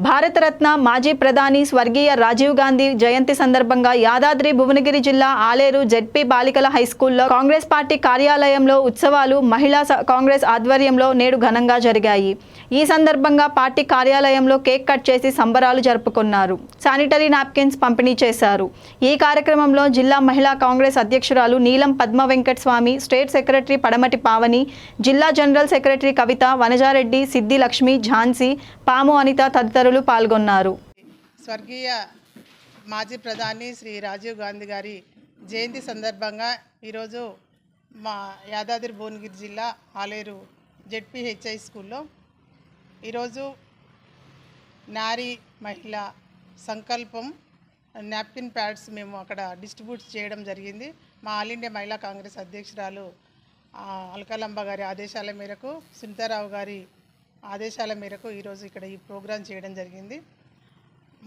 భారతరత్న మాజీ ప్రధాని స్వర్గీయ రాజీవ్ గాంధీ జయంతి సందర్భంగా యాదాద్రి భువనగిరి జిల్లా ఆలేరు జెడ్పీ బాలికల హైస్కూల్లో కాంగ్రెస్ పార్టీ కార్యాలయంలో ఉత్సవాలు మహిళా స- కాంగ్రెస్ ఆధ్వర్యంలో నేడు ఘనంగా జరిగాయి. ఈ సందర్భంగా పార్టీ కార్యాలయంలో కేక్ కట్ చేసి సంబరాలు జరుపుకున్నారు. శానిటరీ నాప్కిన్స్ పంపిణీ చేశారు. ఈ కార్యక్రమంలో జిల్లా మహిళా కాంగ్రెస్ అధ్యక్షురాలు నీలం పద్మ వెంకట్ స్వామి స్టేట్ సెక్రటరీ పడమటి పావని జిల్లా జనరల్ సెక్రటరీ కవిత వనజారెడ్డి సిద్ధి లక్ష్మి ఝాన్సీ పాము అనిత తదితరులు పాల్గొన్నారు. స్వర్గీయ మాజీ ప్రధాని శ్రీ రాజీవ్ గాంధీ గారి జయంతి సందర్భంగా ఈరోజు మా యాదాద్రి భువనగిరి జిల్లా ఆలేరు జెడ్పీహెచ్ఐ స్కూల్లో ఈరోజు నారీ మహిళ సంకల్పం నాప్కిన్ ప్యాడ్స్ మేము అక్కడ డిస్ట్రిబ్యూట్ చేయడం జరిగింది. మా ఆల్ ఇండియా మహిళా కాంగ్రెస్ అధ్యక్షురాలు ఆ, అల్కలంబ గారి ఆదేశాల మేరకు సునీతారావు గారి ఆదేశాల మేరకు ఈరోజు ఇక్కడ ఈ ప్రోగ్రాం చేయడం జరిగింది.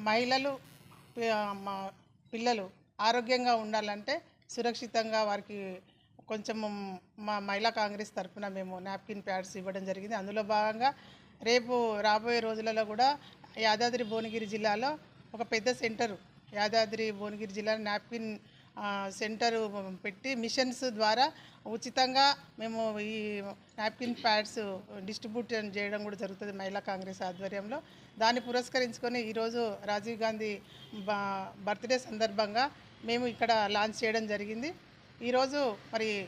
మహిళలు మా పిల్లలు ఆరోగ్యంగా ఉండాలంటే సురక్షితంగా వారికి కొంచెం మా మహిళా కాంగ్రెస్ తరఫున మేము నాప్కిన్ ప్యాడ్స్ ఇవ్వడం జరిగింది. అందులో భాగంగా రేపు రాబోయే రోజులలో కూడా యాదాద్రి భువనగిరి జిల్లాలో ఒక పెద్ద సెంటరు యాదాద్రి భువనగిరి జిల్లా నాప్కిన్ సెంటరు పెట్టి మిషన్స్ ద్వారా ఉచితంగా మేము ఈ నాప్కిన్ ప్యాడ్స్ డిస్ట్రిబ్యూట్ చేయడం కూడా జరుగుతుంది మహిళా కాంగ్రెస్ ఆధ్వర్యంలో. దాన్ని పురస్కరించుకొని ఈరోజు రాజీవ్ గాంధీ బ- బర్త్డే సందర్భంగా మేము ఇక్కడ లాంచ్ చేయడం జరిగింది. ఈరోజు మరి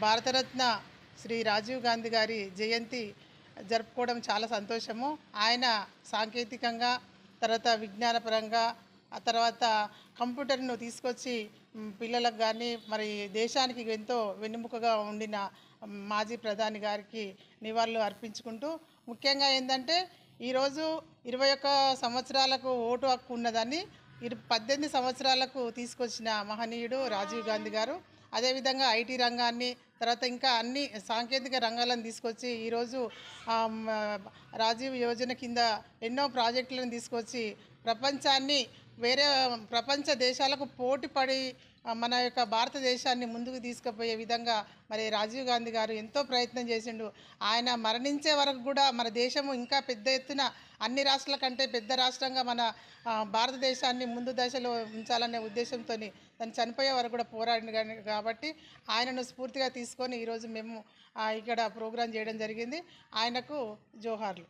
భారతరత్న శ్రీ రాజీవ్ గాంధీ గారి జయంతి జరుపుకోవడం చాలా సంతోషము. ఆయన సాంకేతికంగా తర్వాత విజ్ఞానపరంగా ఆ తర్వాత కంప్యూటర్ను తీసుకొచ్చి పిల్లలకు కానీ మరి దేశానికి ఎంతో వెన్నుముకగా ఉండిన మాజీ ప్రధాని గారికి నివాళులు అర్పించుకుంటూ ముఖ్యంగా ఏంటంటే ఈరోజు ఇరవై ఒక్క సంవత్సరాలకు ఓటు హక్కు ఉన్నదని ఇరు పద్దెనిమిది సంవత్సరాలకు తీసుకొచ్చిన మహనీయుడు రాజీవ్ గాంధీ గారు. అదేవిధంగా ఐటీ రంగాన్ని తర్వాత ఇంకా అన్ని సాంకేతిక రంగాలను తీసుకొచ్చి ఈరోజు రాజీవ్ యోజన కింద ఎన్నో ప్రాజెక్టులను తీసుకొచ్చి ప్రపంచాన్ని వేరే ప్రపంచ దేశాలకు పోటీపడి మన యొక్క భారతదేశాన్ని ముందుకు తీసుకుపోయే విధంగా మరి రాజీవ్ గాంధీ గారు ఎంతో ప్రయత్నం చేసిండు. ఆయన మరణించే వరకు కూడా మన దేశము ఇంకా పెద్ద ఎత్తున అన్ని రాష్ట్రాల కంటే పెద్ద రాష్ట్రంగా మన భారతదేశాన్ని ముందు దశలో ఉంచాలనే ఉద్దేశంతో తను చనిపోయే వరకు కూడా పోరాడి కాబట్టి ఆయనను స్ఫూర్తిగా తీసుకొని ఈరోజు మేము ఇక్కడ ప్రోగ్రాం చేయడం జరిగింది. ఆయనకు జోహార్లు.